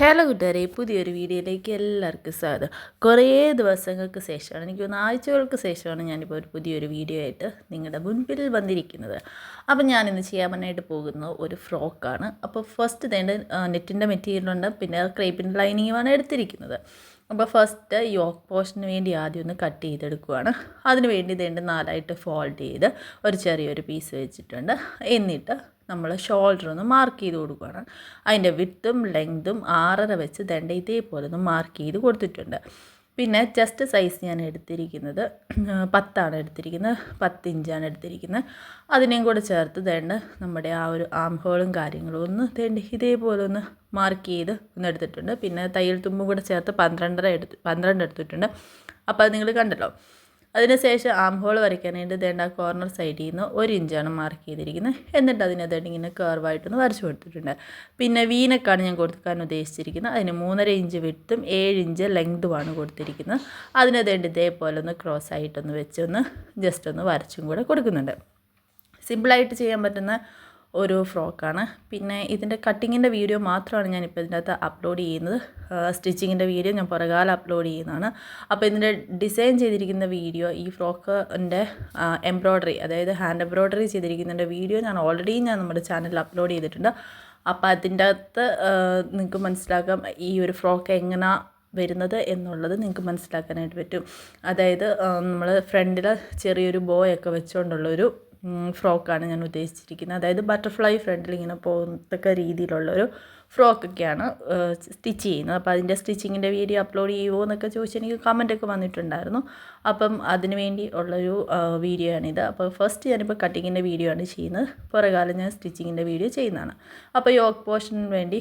Hello കൂട്ടുകാരെ പുതിയൊരു വീഡിയോയിലേക്ക് എല്ലാവർക്കും സ്വാഗതം. കുറേ ദിവസങ്ങൾക്ക് ശേഷമാണ് എനിക്ക് തോന്നുന്നു ആഴ്ചകൾക്ക് ശേഷമാണ് ഞാനിപ്പോൾ ഒരു പുതിയൊരു വീഡിയോ ആയിട്ട് നിങ്ങളുടെ മുൻപിൽ വന്നിരിക്കുന്നത്. അപ്പം ഞാനിന്ന് ചെയ്യാനായിട്ട് പോകുന്ന ഒരു ഫ്രോക്കാണ്. അപ്പോൾ ഫസ്റ്റ് തേണ്ട നെറ്റിന്റെ മെറ്റീരിയലുണ്ട് പിന്നെ ക്രേപ്പിന്റെ ലൈനിങ്ങുമാണ് എടുത്തിരിക്കുന്നത്. അപ്പോൾ ഫസ്റ്റ് യോക്ക് പോഷന് വേണ്ടി ആദ്യം ഒന്ന് കട്ട് ചെയ്തെടുക്കുവാണ്. അതിന് വേണ്ടി തേണ്ട നാലായിട്ട് ഫോൾഡ് ചെയ്ത് ഒരു ചെറിയൊരു പീസ് വെച്ചിട്ടുണ്ട്. എന്നിട്ട് നമ്മൾ ഷോൾഡർ ഒന്ന് മാർക്ക് ചെയ്ത് കൊടുക്കുകയാണ്. അതിന്റെ വിത്തും ലെങ്തും ആറര വെച്ച് ദണ്ട ഇതേപോലെ ഒന്ന് മാർക്ക് ചെയ്ത് കൊടുത്തിട്ടുണ്ട്. പിന്നെ ചെസ്റ്റ് സൈസ് ഞാൻ എടുത്തിരിക്കുന്നത് പത്താണ് എടുത്തിരിക്കുന്നത് പത്ത് ഇഞ്ചാണ് എടുത്തിരിക്കുന്നത്. അതിനെയും കൂടെ ചേർത്ത് തേണ്ട നമ്മുടെ ആ ഒരു ആം ഹോളും കാര്യങ്ങളും ഒന്ന് തേണ്ട ഇതേപോലെ ഒന്ന് മാർക്ക് ചെയ്ത് ഒന്ന് എടുത്തിട്ടുണ്ട്. പിന്നെ തയ്യൽ തുമ്പും കൂടെ ചേർത്ത് പന്ത്രണ്ടര എടുത്ത് പന്ത്രണ്ട് എടുത്തിട്ടുണ്ട്. അപ്പോൾ അത് നിങ്ങൾ കണ്ടല്ലോ. അതിനുശേഷം ആം ഹോൾ വരയ്ക്കാനായിട്ട് ദേണ്ട കോർണർ സൈഡിൽ നിന്ന് ഒരു ഇഞ്ചാണ് മാർക്ക് ചെയ്തിരിക്കുന്നത് എന്നിട്ട് അതിനകത്ത് ഇങ്ങനെ കർവായിട്ടൊന്ന് വരച്ചു കൊടുത്തിട്ടുണ്ട്. പിന്നെ വീനക്കാണ് ഞാൻ കൊടുക്കാൻ ഉദ്ദേശിച്ചിരിക്കുന്നത്. അതിന് മൂന്നര ഇഞ്ച് വിട്ടും ഏഴ് ഇഞ്ച് ലെങ്തുമാണ് കൊടുത്തിരിക്കുന്നത്. അതിനകത്ത് ഇതേപോലെ ഒന്ന് ക്രോസ് ആയിട്ടൊന്ന് വെച്ചൊന്ന് ജസ്റ്റ് ഒന്ന് വരച്ചും കൂടെ കൊടുക്കുന്നുണ്ട്. സിമ്പിളായിട്ട് ചെയ്യാൻ പറ്റുന്ന ഒരു ഫ്രോക്കാണ്. പിന്നെ ഇതിന്റെ കട്ടിങ്ങിന്റെ വീഡിയോ മാത്രമാണ് ഞാനിപ്പോൾ ഇതിന്റെ അകത്ത് അപ്ലോഡ് ചെയ്യുന്നത്. സ്റ്റിച്ചിങ്ങിന്റെ വീഡിയോ ഞാൻ പുറകാലം അപ്ലോഡ് ചെയ്യുന്നതാണ്. അപ്പോൾ ഇതിന്റെ ഡിസൈൻ ചെയ്തിരിക്കുന്ന വീഡിയോ ഈ ഫ്രോക്കിന്റെ എംബ്രോയ്ഡറി അതായത് ഹാൻഡ് എംബ്രോയ്ഡറി ചെയ്തിരിക്കുന്നതിന്റെ വീഡിയോ ഞാൻ ഓൾറെഡി ഞാൻ നമ്മുടെ ചാനലിൽ അപ്ലോഡ് ചെയ്തിട്ടുണ്ട്. അപ്പോൾ അതിന്റെ അകത്ത് നിങ്ങൾക്ക് മനസ്സിലാക്കാം ഈ ഒരു ഫ്രോക്ക് എങ്ങനെ വരുന്നത് എന്നുള്ളത് നിങ്ങൾക്ക് മനസ്സിലാക്കാനായിട്ട് പറ്റും. അതായത് നമ്മൾ ഫ്രണ്ടിൽ ചെറിയൊരു ബോയൊക്കെ വെച്ചുകൊണ്ടുള്ളൊരു ഫ്രോക്കാണ് ഞാൻ ഉദ്ദേശിച്ചിരിക്കുന്നത്. അതായത് ബട്ടർഫ്ലൈ ഫ്രണ്ടിൽ ഇങ്ങനെ പോകത്തക്ക രീതിയിലുള്ളൊരു ഫ്രോക്കൊക്കെയാണ് സ്റ്റിച്ച് ചെയ്യുന്നത്. അപ്പോൾ അതിന്റെ സ്റ്റിച്ചിങ്ങിന്റെ വീഡിയോ അപ്ലോഡ് ചെയ്യുമോ എന്നൊക്കെ ചോദിച്ച് എനിക്ക് കമന്റൊക്കെ വന്നിട്ടുണ്ടായിരുന്നു. അപ്പം അതിന് വേണ്ടി ഉള്ളൊരു വീഡിയോ ആണിത് അപ്പോൾ ഫസ്റ്റ് ഞാനിപ്പോൾ കട്ടിങ്ങിന്റെ വീഡിയോ ആണ് ചെയ്യുന്നത്. പുറകാലം ഞാൻ സ്റ്റിച്ചിങ്ങിന്റെ വീഡിയോ ചെയ്യുന്നതാണ്. അപ്പോൾ യോഗ പോർഷന് വേണ്ടി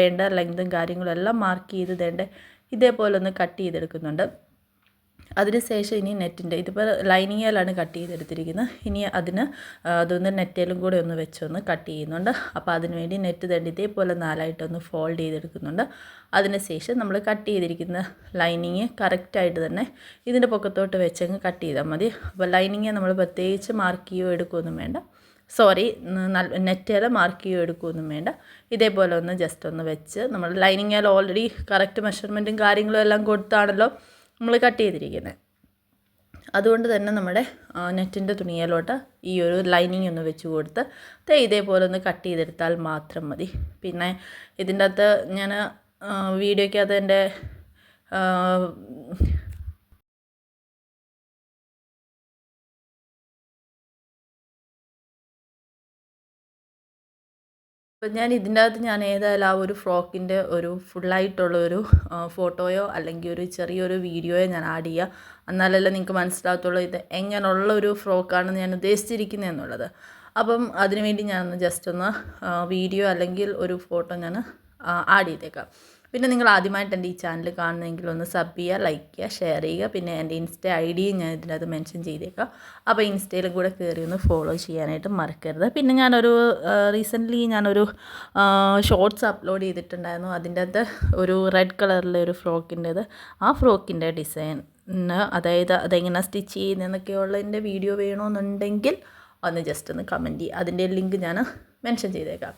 വേണ്ട ലെങ്തും കാര്യങ്ങളും എല്ലാം മാർക്ക് ചെയ്ത് തേണ്ട ഇതേപോലെ ഒന്ന് കട്ട് ചെയ്തെടുക്കുന്നുണ്ട്. അതിനുശേഷം ഇനി നെറ്റിന്റെ ഇതിപ്പോൾ ലൈനിങ്ങിലാണ് കട്ട് ചെയ്തെടുത്തിരിക്കുന്നത്. ഇനി അതിന് അതൊന്ന് നെറ്റേലും കൂടെ ഒന്ന് വെച്ചൊന്ന് കട്ട് ചെയ്യുന്നുണ്ട്. അപ്പോൾ അതിന് വേണ്ടി നെറ്റ് തണ്ടി ഇതേപോലെ നാലായിട്ടൊന്ന് ഫോൾഡ് ചെയ്തെടുക്കുന്നുണ്ട്. അതിനുശേഷം നമ്മൾ കട്ട് ചെയ്തിരിക്കുന്ന ലൈനിങ് കറക്റ്റായിട്ട് തന്നെ ഇതിന്റെ പൊക്കത്തോട്ട് വെച്ചങ്ങ് കട്ട് ചെയ്താൽ മതി. അപ്പോൾ ലൈനിങ് നമ്മൾ പ്രത്യേകിച്ച് മാർക്ക് ചെയ്യുകയോ എടുക്കുകയൊന്നും വേണ്ട. സോറി നെറ്റേല മാർക്ക് ചെയ്യുകയോ എടുക്കുകയൊന്നും വേണ്ട. ഇതേപോലെ ഒന്ന് ജസ്റ്റ് ഒന്ന് വെച്ച് നമ്മൾ ലൈനിങ്ങിൽ ഓൾറെഡി കറക്റ്റ് മെഷർമെന്റും കാര്യങ്ങളും എല്ലാം കൊടുത്താണല്ലോ. നമ്മൾ കട്ട് ചെയ്തിരിക്കുന്നത് അതുകൊണ്ട് തന്നെ നമ്മുടെ നെറ്റിന്റെ തുണിയിലോട്ട് ഈ ഒരു ലൈനിങ് ഒന്ന് വെച്ച് കൊടുത്ത് ഇതേപോലെ ഒന്ന് കട്ട് ചെയ്തെടുത്താൽ മാത്രം മതി. പിന്നെ ഇതിന്റെ അകത്ത് ഞാൻ വീഡിയോയ്ക്കകത്ത് എന്റെ അപ്പം ഞാൻ ഇതിന്റെ അകത്ത് ഞാൻ ഏതായാലും ആ ഒരു ഫ്രോക്കിന്റെ ഒരു ഫുള്ളായിട്ടുള്ള ഒരു ഫോട്ടോയോ അല്ലെങ്കിൽ ഒരു ചെറിയൊരു വീഡിയോയോ ഞാൻ ആഡ് ചെയ്യുക എന്നാലല്ലേ നിങ്ങൾക്ക് മനസ്സിലാകത്തുള്ളൂ ഇത് എങ്ങനെയുള്ള ഒരു ഫ്രോക്കാണ് ഞാൻ ഉദ്ദേശിച്ചിരിക്കുന്നത് എന്നുള്ളത്. അപ്പം അതിനുവേണ്ടി ഞാനൊന്ന് ജസ്റ്റ് ഒന്ന് വീഡിയോ അല്ലെങ്കിൽ ഒരു ഫോട്ടോ ഞാൻ ആഡ് ചെയ്തേക്കാം. പിന്നെ നിങ്ങൾ ആദ്യമായിട്ട് എന്റെ ഈ ചാനൽ കാണുന്നെങ്കിൽ ഒന്ന് സബ് ചെയ്യുക ലൈക്ക് ചെയ്യുക ഷെയർ ചെയ്യുക. പിന്നെ എന്റെ ഇൻസ്റ്റ ഐ ഡിയും ഞാൻ ഇതിനകത്ത് മെൻഷൻ ചെയ്തേക്കാം. അപ്പോൾ ഇൻസ്റ്റയിലും കൂടെ കയറി ഒന്ന് ഫോളോ ചെയ്യാനായിട്ട് മറക്കരുത്. പിന്നെ ഞാനൊരു റീസെന്റ്ലി ഞാനൊരു ഷോർട്സ് അപ്ലോഡ് ചെയ്തിട്ടുണ്ടായിരുന്നു. അതിന്റെ അകത്ത് ഒരു റെഡ് കളറിലെ ഒരു ഫ്രോക്കിന്റെത്. ആ ഫ്രോക്കിന്റെ ഡിസൈൻ അതായത് അതെങ്ങനെ സ്റ്റിച്ച് ചെയ്യുന്നതെന്നൊക്കെയുള്ളതിന്റെ വീഡിയോ വേണമെന്നുണ്ടെങ്കിൽ ഒന്ന് ജസ്റ്റ് ഒന്ന് കമന്റ് ചെയ്യുക. അതിന്റെ ലിങ്ക് ഞാൻ മെൻഷൻ ചെയ്തേക്കാം.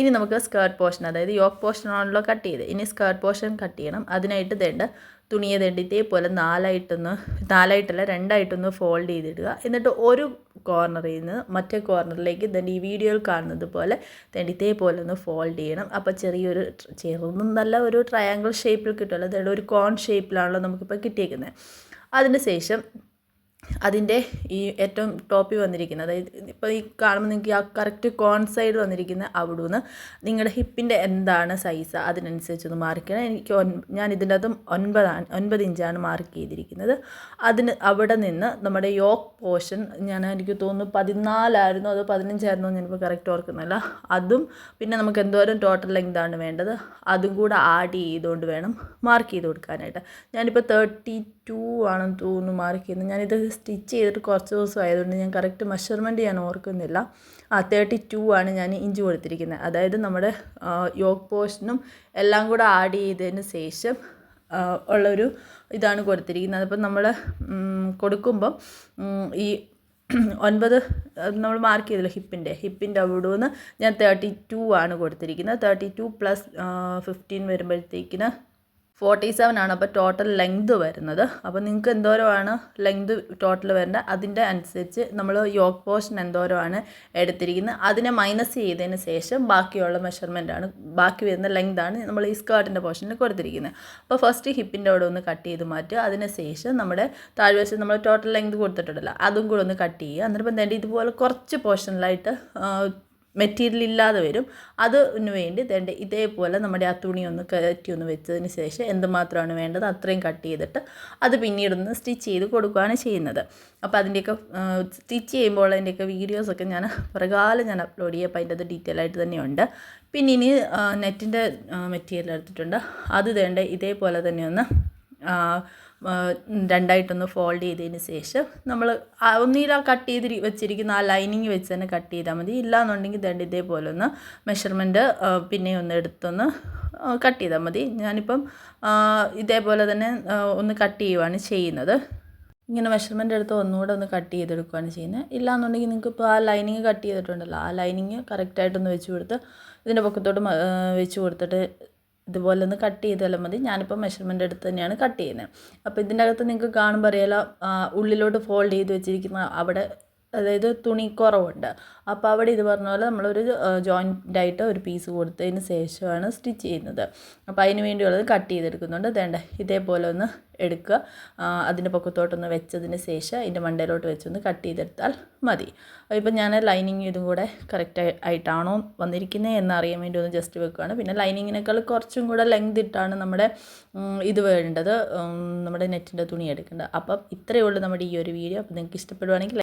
ഇനി നമുക്ക് സ്കേർട്ട് പോർഷൻ അതായത് യോക്ക് പോർഷൻ ആണല്ലോ കട്ട് ചെയ്ത്. ഇനി സ്കേർട്ട് പോർഷൻ കട്ട് ചെയ്യണം. അതിനായിട്ട് തേണ്ട തുണിയെ തേണ്ട ഇതേപോലെ നാലായിട്ടൊന്ന് നാലായിട്ടല്ല രണ്ടായിട്ടൊന്ന് ഫോൾഡ് ചെയ്തിടുക. എന്നിട്ട് ഒരു കോർണറിൽ നിന്ന് മറ്റേ കോർണറിലേക്ക് തന്നെ ഈ വീഡിയോയിൽ കാണുന്നത് പോലെ തേണ്ട ഇതേപോലെ ഒന്ന് ഫോൾഡ് ചെയ്യണം. അപ്പോൾ ചെറിയൊരു ചെറുതും നല്ല ഒരു ട്രയാങ്കിൾ ഷേപ്പിൽ കിട്ടുമല്ലോ അതായത് ഒരു കോൺ ഷേപ്പിലാണല്ലോ നമുക്കിപ്പോൾ കിട്ടിയേക്കുന്നത് അതിന് ശേഷം അതിന്റെ ഈ ഏറ്റവും ടോപ്പിൽ വന്നിരിക്കുന്നത്. അതായത് ഇപ്പോൾ ഈ കാണുമ്പോൾ നിങ്ങൾക്ക് ആ കറക്റ്റ് കോൺ സൈഡ് വന്നിരിക്കുന്ന അവിടെ നിന്ന് നിങ്ങളുടെ ഹിപ്പിന്റെ എന്താണ് സൈസ് അതിനനുസരിച്ചൊന്ന് മാർക്ക് ചെയ്യണം. എനിക്ക് ഞാൻ ഇതിന്റെ അകത്തും ഒൻപതാണ് ഒൻപത് ഇഞ്ചാണ് മാർക്ക് ചെയ്തിരിക്കുന്നത്. അതിന് അവിടെ നിന്ന് നമ്മുടെ യോക്ക് പോർഷൻ ഞാൻ എനിക്ക് തോന്നുന്നു പതിനാലായിരുന്നു അത് പതിനഞ്ചായിരുന്നു ഞാനിപ്പോൾ കറക്റ്റ് ഓർക്കുന്നില്ല. അതും പിന്നെ നമുക്ക് എന്തോരം ടോട്ടൽ ലെങ്ത് ആണ് വേണ്ടത് അതും കൂടെ ആഡ് ചെയ്തുകൊണ്ട് വേണം മാർക്ക് ചെയ്ത് കൊടുക്കാനായിട്ട്. ഞാനിപ്പോൾ തേർട്ടി ടു ആണെന്ന് തോന്നുന്നു മാർക്ക് ചെയ്യുന്നത്. ഞാനിത് സ്റ്റിച്ച് ചെയ്തിട്ട് കുറച്ച് ദിവസം ആയതുകൊണ്ട് ഞാൻ കറക്റ്റ് മെഷർമെന്റ് ഞാൻ ഓർക്കുന്നില്ല. ആ തേർട്ടി ടു ആണ് ഞാൻ ഇഞ്ച് കൊടുത്തിരിക്കുന്നത്. അതായത് നമ്മുടെ യോഗ് പോർഷനും എല്ലാം കൂടെ ആഡ് ചെയ്തതിന് ശേഷം ഉള്ളൊരു ഇതാണ് കൊടുത്തിരിക്കുന്നത്. അതിപ്പം നമ്മൾ കൊടുക്കുമ്പം ഈ ഒൻപത് നമ്മൾ മാർക്ക് ചെയ്തല്ലോ ഹിപ്പിന്റെ? ഹിപ്പിന്റെ അവിടെ നിന്ന് ഞാൻ തേർട്ടി ടു ആണ് കൊടുത്തിരിക്കുന്നത്. തേർട്ടി ടു പ്ലസ് ഫിഫ്റ്റീൻ വരുമ്പോഴത്തേക്കിന് ഫോർട്ടി സെവൻ ആണ് അപ്പോൾ ടോട്ടൽ ലെങ്ത് വരുന്നത്. അപ്പോൾ നിങ്ങൾക്ക് എന്തോരമാണ് ലെങ്ത് ടോട്ടൽ വരേണ്ടത്? അതിന്റെ അനുസരിച്ച് നമ്മൾ യോക്ക് പോർഷൻ എന്തോരമാണ് എടുത്തിരിക്കുന്നത്. അതിനെ മൈനസ് ചെയ്തതിന് ശേഷം ബാക്കിയുള്ള മെഷർമെന്റ് ആണ്. ബാക്കി വരുന്ന ലെങ്ത് ആണ് നമ്മൾ ഈ സ്കേർട്ടിന്റെ പോർഷനിൽ കൊടുത്തിരിക്കുന്നത്. അപ്പോൾ ഫസ്റ്റ് ഹിപ്പിന്റെ അവിടെ ഒന്ന് കട്ട് ചെയ്ത് മാറ്റുക. അതിന് ശേഷം നമ്മുടെ താഴ്വശം നമ്മൾ ടോട്ടൽ ലെങ്ത് കൊടുത്തിട്ടുണ്ടല്ലോ. അതും കൂടെ ഒന്ന് കട്ട് ചെയ്യുക. അന്നേരം എന്താ ഇതുപോലെ കുറച്ച് പോർഷനിലായിട്ട് മെറ്റീരിയൽ ഇല്ലാതെ വരും. അതിന് വേണ്ടി തേണ്ട ഇതേപോലെ നമ്മുടെ ആ തുണി ഒന്ന് കയറ്റി ഒന്ന് വെച്ചതിന് ശേഷം എന്തുമാത്രമാണ് വേണ്ടത് അത്രയും കട്ട് ചെയ്തിട്ട് അത് പിന്നീടൊന്ന് സ്റ്റിച്ച് ചെയ്ത് കൊടുക്കുകയാണ് ചെയ്യുന്നത്. അപ്പോൾ അതിന്റെയൊക്കെ സ്റ്റിച്ച് ചെയ്യുമ്പോൾ അതിന്റെയൊക്കെ വീഡിയോസൊക്കെ ഞാൻ പ്രകാലം ഞാൻ അപ്ലോഡ് ചെയ്യുക അപ്പോൾ അതിന്റെ അത് ഡീറ്റെയിൽ ആയിട്ട് തന്നെയുണ്ട്. പിന്നെ ഇനി നെറ്റിന്റെ മെറ്റീരിയൽ എടുത്തിട്ടുണ്ട്. അത് തേണ്ട ഇതേപോലെ തന്നെ ഒന്ന് രണ്ടായിട്ടൊന്ന് ഫോൾഡ് ചെയ്തതിന് ശേഷം നമ്മൾ ഒന്നുകിൽ ആ കട്ട് ചെയ്ത് വെച്ചിരിക്കുന്ന ആ ലൈനിങ് വെച്ച് തന്നെ കട്ട് ചെയ്താൽ മതി. ഇല്ലാന്നുണ്ടെങ്കിൽ ദണ്ട് ഇതേപോലെ ഒന്ന് മെഷർമെന്റ് പിന്നെ ഒന്ന് എടുത്തൊന്ന് കട്ട് ചെയ്താൽ മതി. ഞാനിപ്പം ഇതേപോലെ തന്നെ ഒന്ന് കട്ട് ചെയ്യുവാണ് ചെയ്യുന്നത്. ഇങ്ങനെ മെഷർമെന്റ് എടുത്ത് ഒന്നുകൂടെ ഒന്ന് കട്ട് ചെയ്തെടുക്കുകയാണ് ചെയ്യുന്നത് ഇല്ലാന്നുണ്ടെങ്കിൽ നിങ്ങൾക്ക് ഇപ്പോൾ ആ ലൈനിങ് കട്ട് ചെയ്തിട്ടുണ്ടല്ലോ. ആ ലൈനിങ് കറക്റ്റായിട്ടൊന്ന് വെച്ച് കൊടുത്ത് ഇതിന്റെ പൊക്കത്തോട്ട് വെച്ച് കൊടുത്തിട്ട് ഇതുപോലെ ഒന്ന് കട്ട് ചെയ്താലും മതി. ഞാനിപ്പോൾ മെഷർമെന്റ് എടുത്ത് തന്നെയാണ് കട്ട് ചെയ്യുന്നത്. അപ്പോൾ ഇതിന്റെ അകത്ത് നിങ്ങൾക്ക് കാണുമ്പോൾ അറിയാലോ ഉള്ളിലോട്ട് ഫോൾഡ് ചെയ്ത് വെച്ചിരിക്കുന്ന അവിടെ അതായത് തുണി കുറവുണ്ട്. അപ്പോൾ അവിടെ ഇത് പറഞ്ഞ പോലെ നമ്മളൊരു ജോയിന്റ് ആയിട്ട് ഒരു പീസ് കൊടുത്തതിന് ശേഷമാണ് സ്റ്റിച്ച് ചെയ്യുന്നത്. അപ്പോൾ അതിന് വേണ്ടിയുള്ളത് കട്ട് ചെയ്തെടുക്കുന്നുണ്ട്. വേണ്ട ഇതേപോലെ ഒന്ന് എടുക്കുക. അതിന്റെ പൊക്കത്തോട്ടൊന്ന് വെച്ചതിന് ശേഷം അതിന്റെ മണ്ടയിലോട്ട് വെച്ചൊന്ന് കട്ട് ചെയ്തെടുത്താൽ മതി. ഇപ്പം ഞാൻ ലൈനിങ് ഇതും കൂടെ കറക്റ്റ് ആയിട്ടാണോ വന്നിരിക്കുന്നത് എന്നറിയാൻ വേണ്ടി ഒന്ന് ജസ്റ്റ് വെക്കുകയാണ്. പിന്നെ ലൈനിങ്ങിനേക്കാൾ കുറച്ചും കൂടെ ലെങ്ത് ഇട്ടാണ് നമ്മുടെ ഇത് വേണ്ടത്. നമ്മുടെ നെറ്റിന്റെ തുണി എടുക്കേണ്ടത്. അപ്പം ഇത്രയേ ഉള്ളൂ നമ്മുടെ ഈ ഒരു വീഡിയോ. അപ്പോൾ നിങ്ങൾക്ക് ഇഷ്ടപ്പെടുവാണെങ്കിൽ